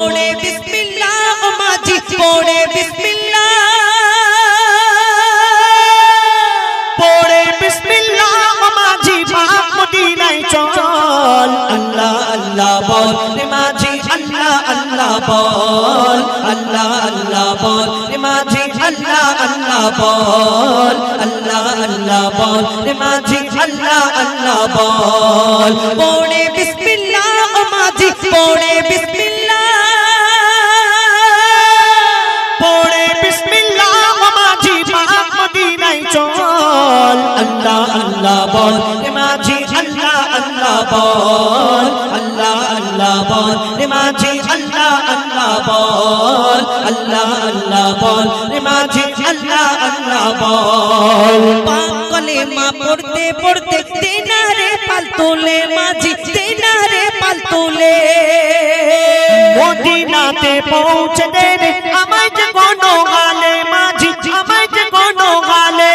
পড়ে বিসমিল্লাহ ও মাঝি পড়ে বিসমিল্লাহ। পড়ে বিসমিল্লাহ মাঝি বাপ মদিনায় চল। আল্লাহ আল্লাহ বল রে মাঝি আল্লাহ আল্লাহ বল। আল্লাহ আল্লাহ বল রে মাঝি আল্লাহ আল্লাহ বল। আল্লাহ আল্লাহ বল রে মাঝি আল্লাহ আল্লাহ বল। পড়ে বিসমিল্লাহ ও মাঝি পড়ে বিসমিল্লাহ। আল্লাহ বল রে মাঝি আল্লাহ আল্লাহ বল আল্লাহ আল্লাহ বল রে মাঝি আল্লাহ আল্লাহ বল আল্লাহ আল্লাহ বল রে মাঝি আল্লাহ আল্লাহ বল। পাকলে মা পড়তে পড়তে তেনারে পাল তোলে মাঝি তেনারে পাল তোলে মদিনাতে পৌঁছে দেবে আমায় যে কোনো গালে মাঝি আমায় যে কোনো গালে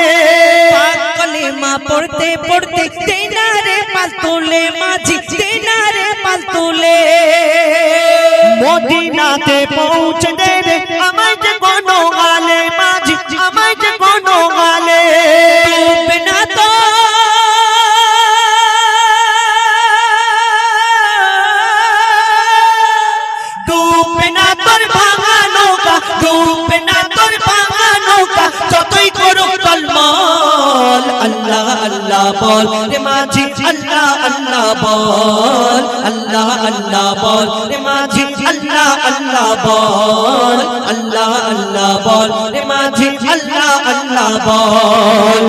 পাকলে মা পড়তে পড়তে তেনারে পাল তোলে মাঝি তেনারে পাল তোলে। মদিনাতে পৌঁছে দেবে আমায় যে কোনো গালে মাঝি আমায় যে কোনো গালে বল রে মাঝি আল্লাহ আল্লাহ বল আল্লাহ আল্লাহ বল রে মাঝি আল্লাহ আল্লাহ বল আল্লাহ আল্লাহ বল রে মাঝি আল্লাহ আল্লাহ বল।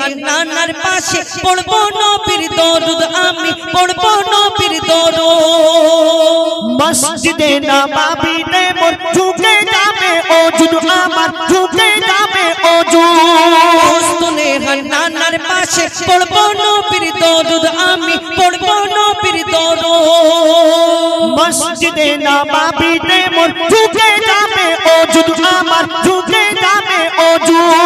হান্নানার পাশে পড়ব নবীর দরুদ আমি পড়ব নবীর দরুদ। মসজিদে নবাবিতে মোর পাশে পড়ব নবীর দরুদ, আমি পড়ব নবীর দরুদ। মসজিদে নবাবিতে মোর ঝুঁকে যাবে ওজুদ আমার ঝুঁকে যাবে অজুদ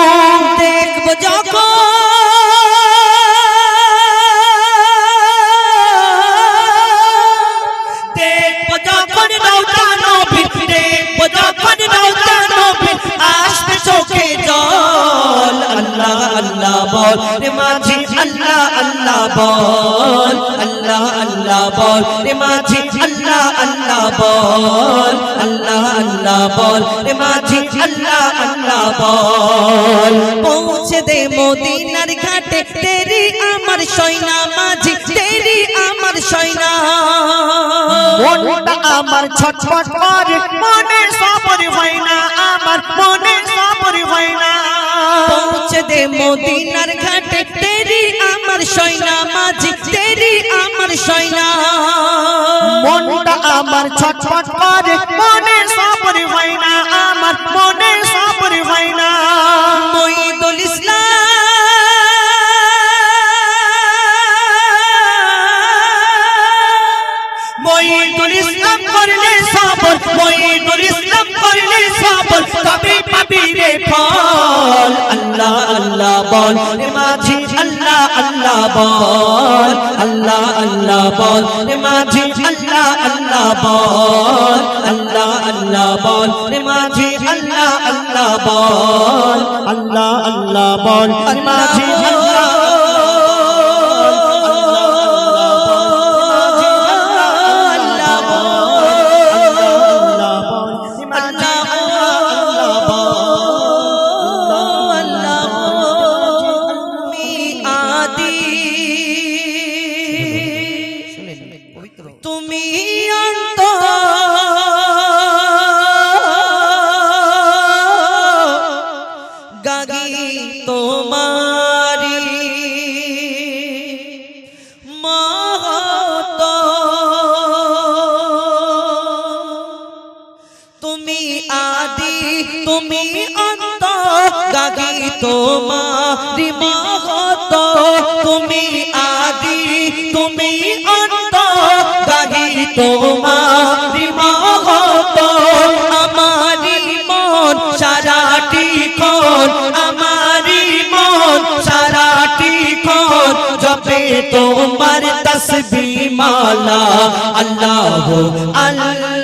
বল মাঝি আল্লাহ আল্লাহ বল। পৌঁছে দে মদিনার ঘাটে তেরি আমার সৈনা মাঝি তেরি আমার সৈনা। মনটা আমার ছটফট করে মনে সবর হয় না আমার মনে সবর হয় না। পৌঁছে দে মদিনার ঘাটে তেরি আমার সৈনা মাঝি তেরি আমার সৈনা। মনটা আমার ছটফট করে মনে সবর ইসলাম করলে সবর তবে পাবি রে ফল। আল্লাহ আল্লাহ বল রে মাঝি, আল্লাহ আল্লাহ বল। আল্লাহ আল্লাহ বল রে মাঝি, আল্লাহ আল্লাহ বল। আল্লাহ আল্লাহ বল রে মাঝি, আল্লাহ আল্লাহ বল। আল্লাহ আল্লাহ বল মাঝি আদি, তুমি অন্ত গাগি তোমারি মহত। আমারি মন সারাটি কোন আমারি মন সারাটি কোন জপে তোমার তসবি মালা, আল্লাহ আল্লাহ।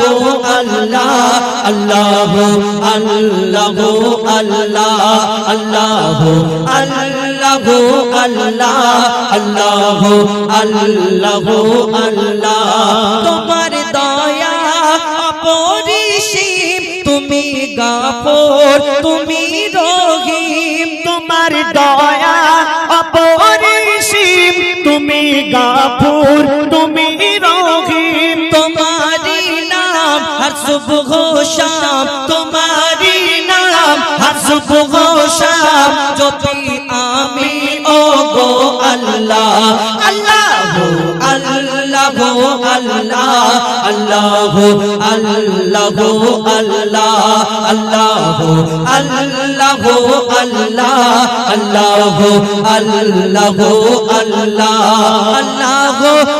আল্লাহ আল্লাহ আল্লাহ আল্লাহ আল্লাহ আল্লাহ আল্লাহ আল্লাহ আল্লাহ তোমার দয়া অপরিসীম, তুমি গাফর, তুমি শাম তোমারি নাম হর সুবহ শাম যদি আমি ও গো আল্লাহ আল্লাহ আল্লাহ আল্লাহ আল্লাহ আল্লাহ আল্লাহ আল্লাহ আল্লাহ আল্লাহ আল্লাহ আল্লাহ আল্লাহ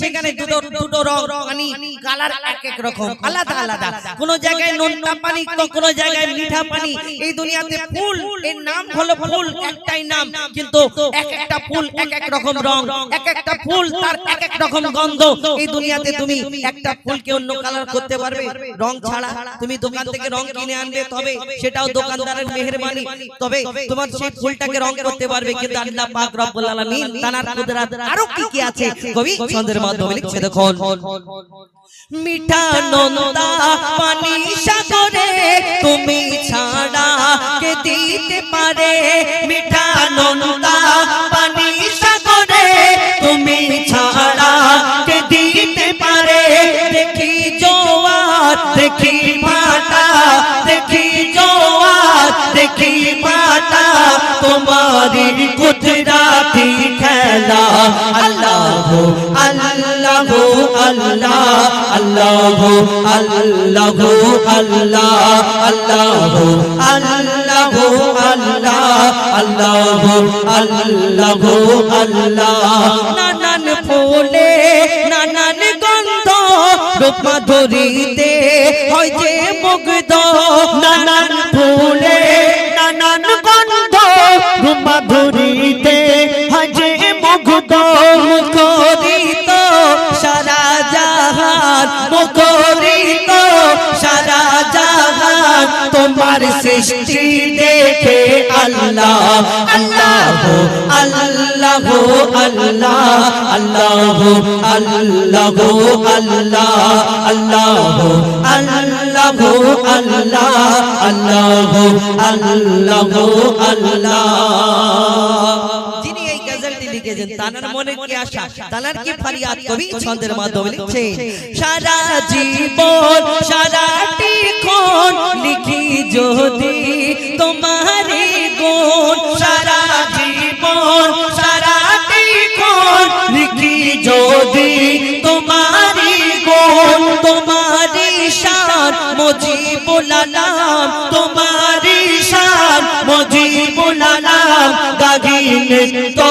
সেখানে দুটো দুটো রং পানি কালার এক এক রকম আলাদা আলাদা কোন জায়গায় নোনতা পানি তো কোন জায়গায় মিঠা পানি। এই দুনিয়াতে ফুল এর নাম হলো ফুল একটাই নাম। কিন্তু এক একটা ফুল এক এক রকম রং এক একটা ফুল তার এক এক রকম গন্ধ। এই দুনিয়াতে তুমি একটা ফুলকে অন্য কালার করতে পারবে রং ছাড়া তুমি দোকান থেকে রং কিনে আনবে তবে সেটাও দোকানদারের মেহেরবানি তবে তোমার সেই ফুলটাকে রং করতে পারবে কিন্তু আল্লাহ পাক রব্বুল আলামিন তানার কুদরত আরও কি কি আছে কবি ছন্দের মাধ্যমে লিখছে দেখুন। মিঠা নন্দা পানি সাগরে তুমি ছাড়া কে দিতে পারে? মিঠা নন্দা পানি সাগরে তুমি ছাড়া কে দিতে পারে? দেখি জোয়ার দেখি ভাটা দেখি জোয়ার দেখি ভাটা তোমারি কুদরাতি খেলা। আল্লাহ আল্লাহু আল্লাহ, আল্লাহু আল্লাহু আল্লাহ, আল্লাহু আল্লাহু আল্লাহ, আল্লাহু আল্লাহু আল্লাহ। নানান ফুলে, নানান গন্ধ রূপ মাধুরীতে হয় যে মুগ্ধ। নানান ফুলে, নানান গন্ধ রূপ মুখরিত সারা জাহান তোমার সৃষ্টি দেখে আল্লাহ আল্লাহ আল্লাহ আল্লাহ আল্লাহ আল্লাহ আল্লাহ আল্লাহ আল্লাহ আল্লাহ আল্লাহ আল্লাহ গজলটি লিখেছেন তানার মনে কি আশা? তানার কি ফরিয়াদ? কবি ছন্দের মাধ্যমে লিখছে সারা জীবন সারাটি ক্ষণ লিখি যদি তোমারে গুণ। সারা জীবন সারাটি ক্ষণ লিখি যদি তোমারি গুণ। তোমারি শান মুজিবুল আলাম তোমারি শান মুজিবুল আলাম গাগিনে তো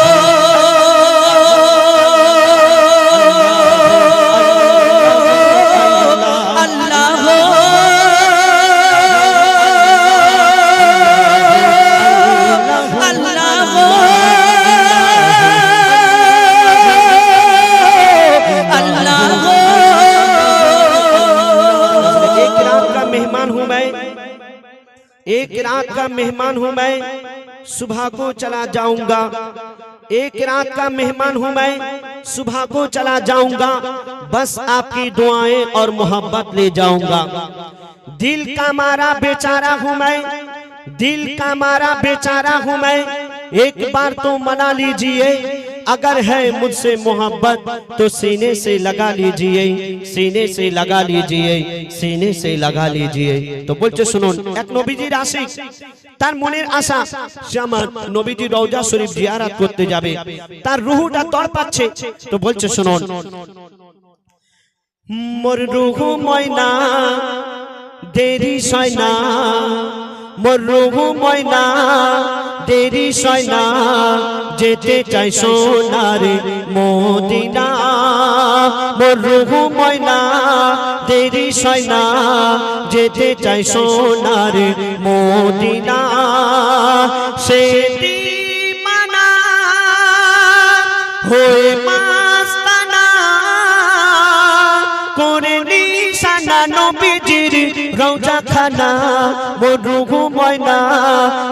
का मेहमान हूँ मैं, सुबह को चला जाऊँगा। एक रात का मेहमान हूँ मैं, सुबह को चला जाऊँगा। बस आपकी दुआएँ और मोहब्बत ले जाऊँगा। दिल का मारा बेचारा हूँ मैं, दिल का मारा बेचारा हूँ मैं। एक बार तो मना लीजिए अगर है मुझसे मोहब्बत तो सीने से लगा लीजिए सीने से लगा लीजिए सीने से लगा लीजिए তো বলছে শুনুন এক নবীজির আশিক তার মনের আশা সে আমার নবীজির রওজা শরীফ জিয়ারাত করতে যাবে তার রুহুটা তড়পাচ্ছে তো বলছে শুনুন মোর রুহু ময়না দেরি সয়না মোর রুহু ময়না দেরি সয়না যেতে চাই সোনারে মদিনা। মোর রুহু ময়না দেরি সয়না যেতে চাই সোনারে মদিনা। সে মানা হয়ে খানা মরুহু ময়না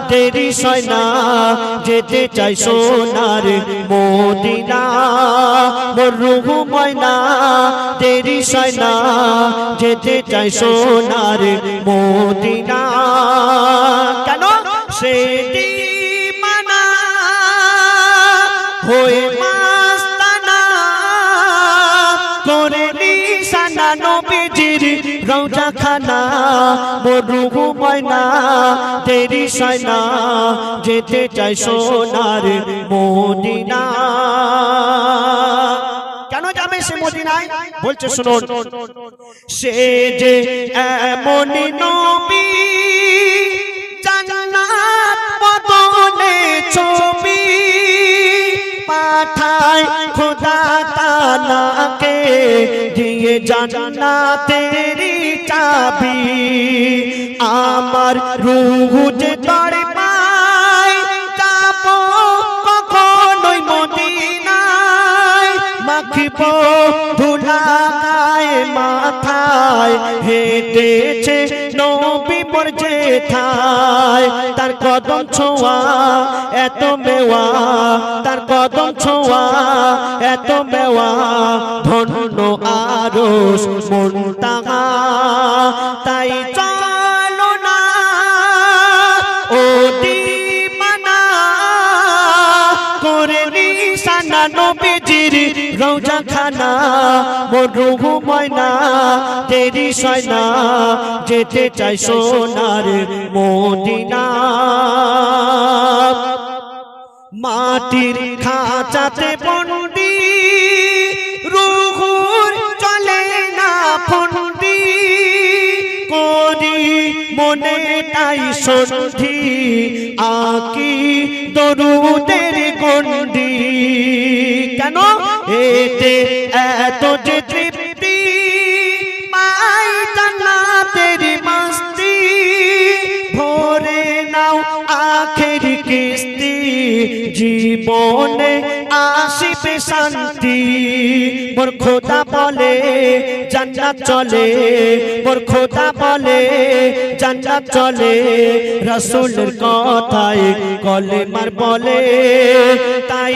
দেরি সয়না যেতে চাই সোনার মদিনা। মরুহু না, দেরি সয়না যেতে চাই সোনার মদিনা। কেন? সে মরুহু ময়না তেরি সয়না যেতে চাই সোনার মদিনা। কেন যাবে সে মদিনায়? বলছে, শুনুন, সে যে এমনই নবী, জান্নাত ছবি পাঠায় খোদা তালাকে দিয়ে জান্নাতেরি চাবি আমার রুহ যে তড়ে পাই যাব কখনোই মদিনায় মাখিব মাথায় হেঁটেছে নবী মোর জেঠায় তার কদম ছোঁয়া এত মেওয়া। তার কদম ছোঁয়া এত মেওয়া। ধন্য আরস মনটাহা তাই চলো না, ও দিমানা করে নিশানা নবীজির রওজা খানা মরুহু ময়না তেরি সয়না, যেতে চাই সোনার মদিনা। মাটির খাঁচাতে বন্দি রুহুর চলে না ফন্দি করি মনে তাই সন্ধি, আকি দরুদের গন্ডি কেন? এতে এত যে তৃপ্তি পাই জান্নাতের মাস্তি। ভরে নাও আখের কিস্তি, জীবনে আসিবে শান্তি। মোর খোদা বলে, জান্নাত চলে। মোর খোদা বলে, জান্নাত চলে। রসুলের কথায় কলে মার বলে, তাই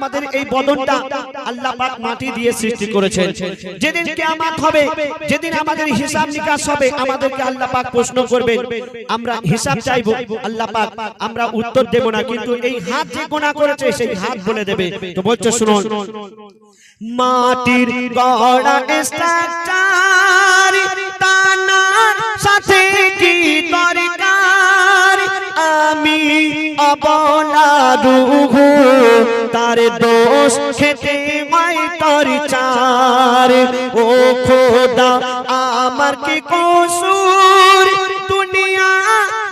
আমাদের এই বদনটা আল্লাহ পাক মাটি দিয়ে সৃষ্টি করেছেন। যেদিন কিয়ামত হবে, যেদিন আমাদের হিসাব নিকাশ হবে, আমাদেরকে আল্লাহ পাক প্রশ্ন করবেন, আমরা হিসাব চাইব। আল্লাহ পাক, আমরা উত্তর দেব না, কিন্তু এই হাত যে গোনা করেছে, সেই হাত বলে দেবে। তো বলছো, শুনুন। মাটির গড়া স্ট্রাকচার তানার সাথে কি আমি অবলা রুহু, তার দোষ খেতে মাই তোর চার। ও খোদা, আমার কি কসুর? দুনিয়া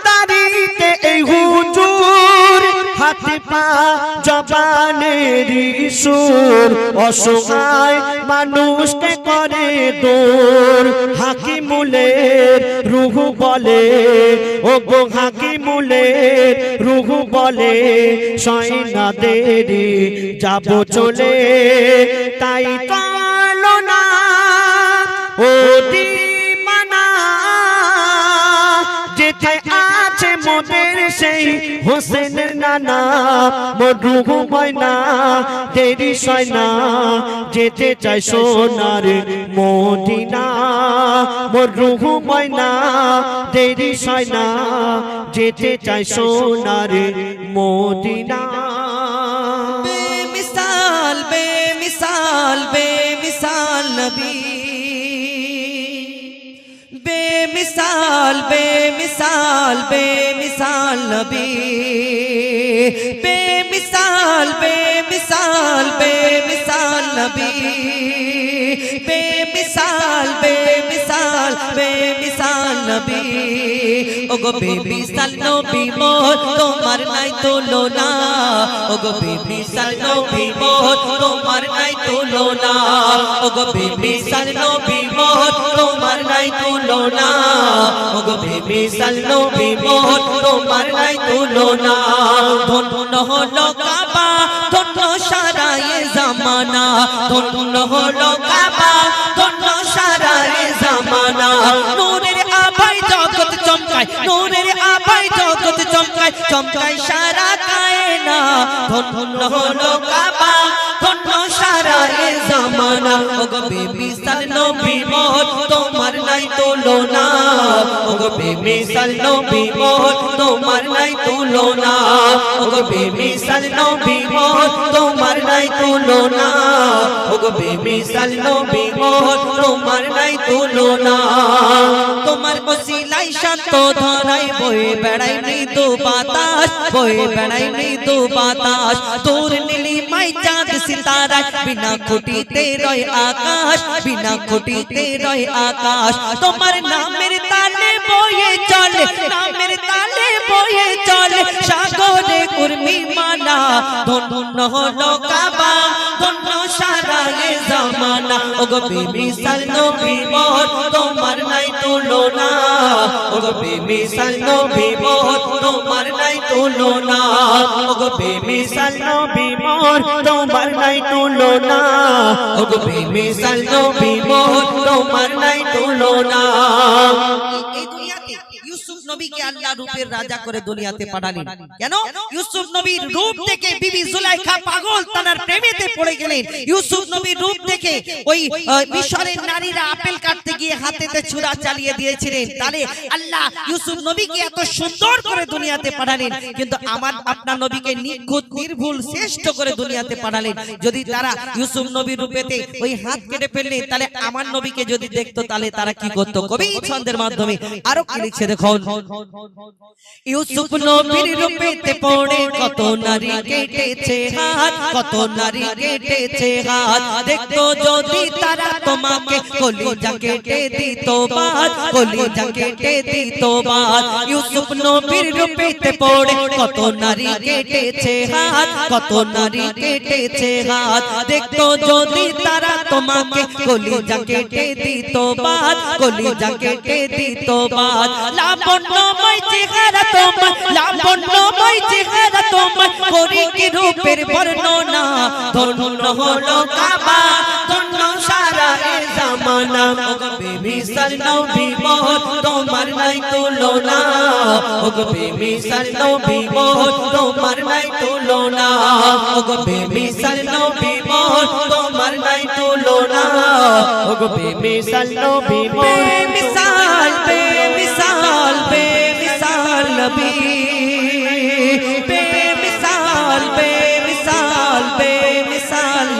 দারিতে এই হুজুর, হাতে পা জবানের সুর। অসহায় মানুষকে করে দূর। হাকিমুলের রুহু বলে ও গো হাকিমুলের রুহু বলে, সয়না দেরি, যাব চলে। তাই কালো না, ও হোসেনের নানা মরুহু ময়না দেরি সয়না, যেতে চাই সোনার মদিনা। মরুহু ময়না দেরি সয়না, যেতে চাই সোনার মদিনা। বেমিসাল বেমিসাল বেমিসাল নবী। বেমিসাল বেমিসাল বেমিসাল নবী। বেমিসাল বে মিসাল নবী। বেমিসাল বে মিসাল নবী। ওগো বেমিসাল নবী মোর, তোমার নাই তুলনা। ওগো বেমিসাল নবী মোর, তোমার নাই তুলনা। ওগো বেমিসাল নবী মোর, তোমার নাই তুলনা। ওগো বেমিসাল নবী মোর, তোমার নাই তুলনা। ধন্য হলো কাবা ধন্য সারায়ে জামানা। ধন্য হলো কাবা ধন্য জামানা। নূরের আভায় জগৎ চমকায়, নূরের আভায় জগৎ চমকায় চমকায় সারা কায়না। ধন্য হলো কাবা, ধন্য সারায়ে জামানা। ওগো বেমিসাল নবী মোর তোমার নাই তুলনা ওগো বেমিসাল নবী মোর তোমার নাই তুলনা ওগো বেমিসাল নবী মোর তোমার নাই তুলনা ওগো বেমিসাল নবী মোর তোমার নাই তুলনা তোমার বসিলাই শান্ত ধরাই, বয়ে বেড়াই মৃদু বাতাস, বয়ে বেড়াই মৃদু বাতাস। তোর নীলি মাই চাঁদ সিতারা বিনা খুঁটিতে রয় আকাশ বিনা খুঁটিতে রয় আকাশ তোমার নামের তালে বয়ে চলে নামের তালে বয়ে চলে সাগরে কুর্মি মানা ধন্য হলো কাবা ধন্য সারা জামানা ওগো বেমিসাল নবী মোর তোমার নাই তুলনা ওগো বেমিসাল নবী মোর তোমার নাই তুলনা ওগো বেমিসাল সালো বিমোর, তোমার নাই তুলনা ওগো বেমিসাল সালো বিমোর, তোমার নাই তুলো না। নবীকে আল্লাহ রূপের রাজা করে দুনিয়াতে পাঠালেন। কেন? ইউসুফ নবীর রূপ দেখে বিবি জুলাইখা পাগল তার প্রেমেতে পড়ে গেলেন। ইউসুফ নবীর রূপ দেখে ওই মিশরের নারীরা আপেল কাটতে গিয়ে হাতেতে ছুরা চালিয়ে দিয়েছিলেন। তাহলে আল্লাহ ইউসুফ নবীকে এত সুন্দর করে দুনিয়াতে পাঠালেন। কিন্তু আমার আপনার নবীকে নিখুঁত নির্ভুল শ্রেষ্ঠ করে দুনিয়াতে পাঠালেন। যদি তারা ইউসুফ নবীর রূপেতে ওই হাত কেটে ফেললেন তাহলে আমার নবীকে যদি দেখতো তাহলে তারা কি করতো কবি ছন্দের মাধ্যমে আরও কি লিখছে দেখুন ইউসুফ নবীর রূপেতে পড়ে, কত নারী কেটেছে হাত, কত নারী কেটেছে হাত। দেখতো যদি তারা তোমাকে কলিজা কেটে দিত বাদ কলিজা কেটে দিত বাদ ইউসুফ নবীর রূপেতে পড়ে, কত নারী কেটেছে হাত, কত নারী কেটেছে হাত। দেখতো যদি তারা তোমাকে কলিজা কেটে দিত বাদ কলিজা কেটে দিত বাদ লাবণ্যময় চেহারা তোমার লাবণ্যময় চেহারা তোমার, করি কি রূপের বর্ণনা? ধন্য হলো কাবা, ধন্য সারা এ জামানা। ওগো বেমিসাল নবী মোর তোমার নাই তুলনা। ওগো বেমিসাল নবী মোর তোমার নাই তুলনা। ওগো বেমিসাল নবী মোর তোমার নাই তুলনা। ওগো বেমিসাল নবী মোর বেমিসাল নবী বেমিসাল বেমিসাল বেমিসাল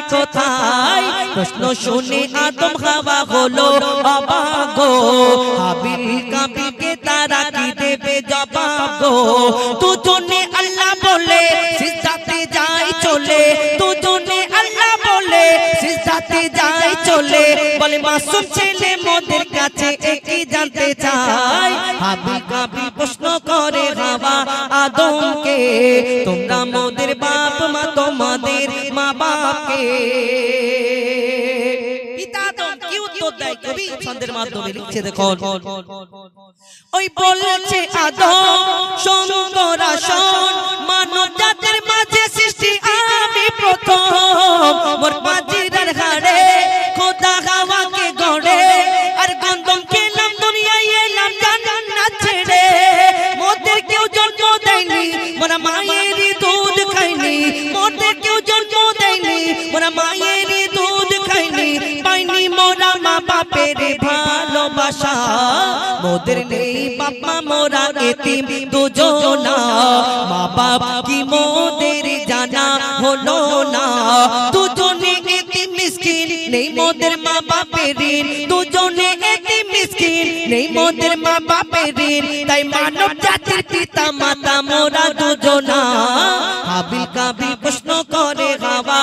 আছে কোথায়? প্রশ্ন শুনে আদম হাওয়া হলো, অবাগো, হাবিল কাবিলকে তারা কি দেবে জবাব দুজনে আল্লাহ বলে, সিজদাতে যায় চলে। দুজনে আল্লাহ বলে, সিজদাতে যায় চলে। বলে, মাসুম ছেলে মোদের কাছে একই জানতে চাই। হাবিল কাবিল প্রশ্ন করে, হাওয়া আদমকে, তোমরা মোদের তোমাদের মা বাবাকে পিতা আদম কি উত্তর দেয়? কবি ছন্দের মাধ্যমে লিখছে দেখো ওই বলছে আদম মানব জাতির মাঝে সৃষ্টি মোদের নেই বাবা মোরা এতিম দুজনা। মা বাপ কি মোদের জানা হলো না? দুজনে এতিম মিসকিন, নেই মোদের মা বাপের ঋণ। দুজনে এতিম মিসকিন, নেই মোদের মা বাপের ঋণ। তাই মানব জাতির পিতা, মাতা, মোরা দুজনা। হাবিল কাবিল প্রশ্ন করে হাওয়া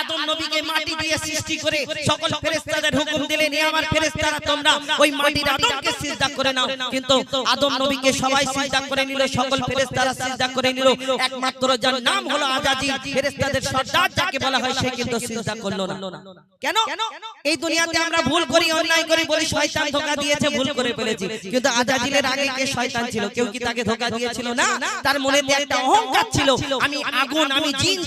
আদম নবীকে মাটি দিয়ে সৃষ্টি করে সকল ফেরেশতাদের হুকুম দিলেন এ আমার ফেরেশতারা তোমরা ওই মাটির আদমকে সিজদা করে নাও। কিন্তু আদম নবীকে সবাই সিজদা করে নিল সকল ফেরেশতারা সিজদা করে নিল। একমাত্র যার নাম হলো আজাজিল ফেরেশতাদের সর্দার যাকে বলা হয় সে কিন্তু সিজদা করল না। কেন? এই দুনিয়াতে আমরা ভুল করি অন্যায় করি বলি শয়তান ধোকা দিয়েছে ভুল করে ফেলেছি। কিন্তু আজাজিলের আগে কে শয়তান ছিল? কেউ কি তাকে ধোকা দিয়েছিল না তার মনে একটা অহংকার ছিল আমি আগুন আমি জিন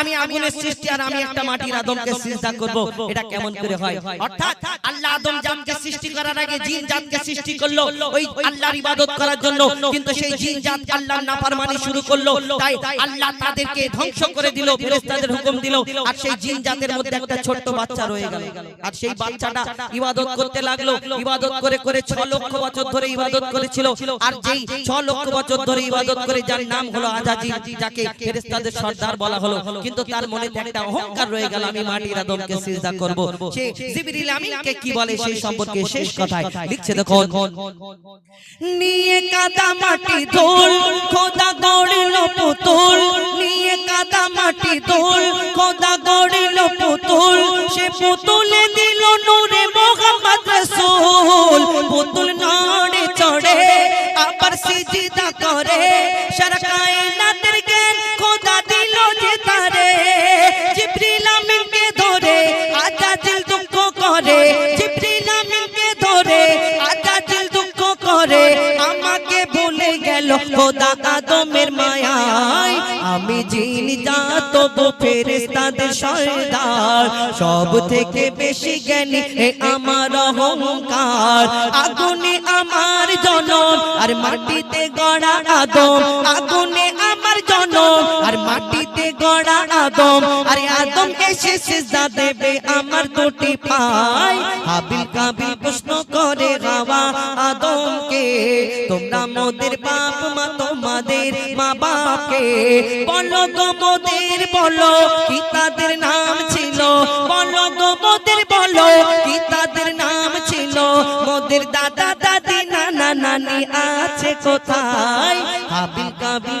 আমি আগুনের সৃষ্টি আর আমি একটা মাটির আদমকে সিজদা করব এটা কেমন করে হয়? অর্থাৎ আল্লাহ আদম জাতকে সৃষ্টি করার আগে জিন জাতকে সৃষ্টি করল ওই আল্লাহর ইবাদত করার জন্য কিন্তু সেই জিন জাত আল্লাহর নাফরমানি শুরু করল তাই আল্লাহ তাদেরকে ধ্বংস করে দিল ফেরেশতাদের হুকুম দিল আর সেই জিন জাতের মধ্যে একটা ছোট্ট বাচ্চা রয়ে গেল। আর সেই বাচ্চাটা ইবাদত করতে লাগল ইবাদত করে করে 6 লক্ষ বছর ধরে ইবাদত করেছিল আর যেই 6 লক্ষ বছর ধরে ইবাদত করে যার নাম হলো আজাজি যাকে ফেরেশতাদের সর্দার বলা হলো কিন্তু তার মনে একটা অহংকার রয়ে গেল আমি মাটির আদমকে সিজদা করব। সে জিবরিল আমিনকে কি বলে সেই সম্পর্কে? শেষ কথায়। লিখছে দেখুন। নিয়ে কাদা মাটি ধুল খোদা গড়িল পুতুল। নিয়ে কাদা মাটি ধুল খোদা গড়িল পুতুল। সে পুতুলে দিল নূরে মোহাম্মদ রাসূল। পুতুল নড়ে চড়ে আবার সিজদা করে। সারা কায়নাতের জিবরিল আমিনকে ধরে আজাজিল জিন ফেরেস্তাদের সর্দার। সব থেকে বেশি জ্ঞানী আমার অহংকার। আগুনে আমার জনম, আর মাটিতে গড়া আদম। আগুনে আরে আদম এসে সিজদা দেবে আমার দুটি পায় হাবিল কাবিল প্রশ্ন করে হাওয়া আদমকে, তোমরা মোদের বাপ মা তোমাদের মা বাপকে বলো গো মোদের, বলো কি তাদের নাম ছিল? বলো গো মোদের, বলো কি তাদের নাম ছিল? মোদের দাদা, দাদি, নানা, নানি আছে কোথায়? হাবিল কাবিল